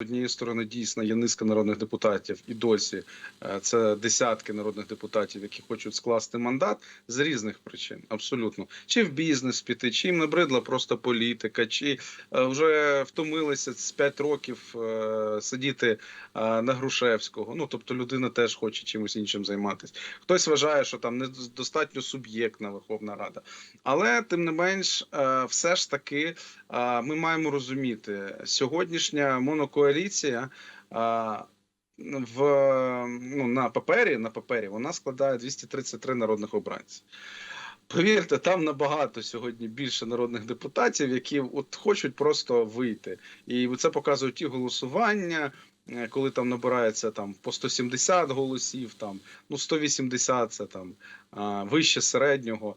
Однієї сторони, дійсно є низка народних депутатів, і досі е, це десятки народних депутатів, які хочуть скласти мандат з різних причин. Абсолютно, чи в бізнес піти, чи їм набридла просто політика, чи е, вже втомилися з 5 років е, сидіти на Грушевського. Ну тобто людина теж хоче чимось іншим займатися. Хтось вважає, що там недостатньо суб'єктна Верховна Рада, але тим не менш, все ж таки ми маємо розуміти, сьогоднішня монокоаліція а, в ну, на папері на папері вона складає 233 народних обранців. Повірте, там набагато сьогодні більше народних депутатів, які от хочуть просто вийти, і це показують ті голосування. Е, Коли там набирається там по 170 голосів, там ну 180 це там вище середнього.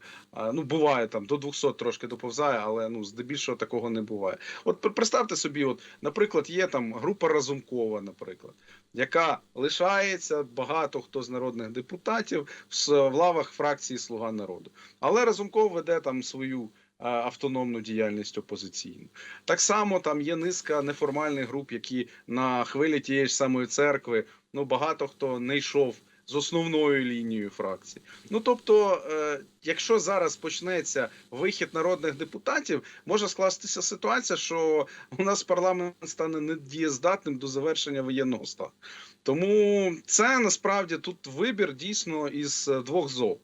Ну буває там до 200 трошки доповзає, але ну здебільшого такого не буває. От представте собі, от, наприклад, є там група Разумкова, наприклад, яка лишається багато хто з народних депутатів в, лавах фракції Слуга народу. Але Разумков веде там свою автономну діяльність опозиційну. Так само там є низка неформальних груп, які на хвилі тієї ж самої церкви, ну багато хто не йшов. З основною лінією фракції, ну тобто, е, якщо зараз почнеться вихід народних депутатів, може скластися ситуація, що у нас парламент стане недієздатним до завершення воєнного стану. Тому це насправді тут вибір дійсно із е, двох зол.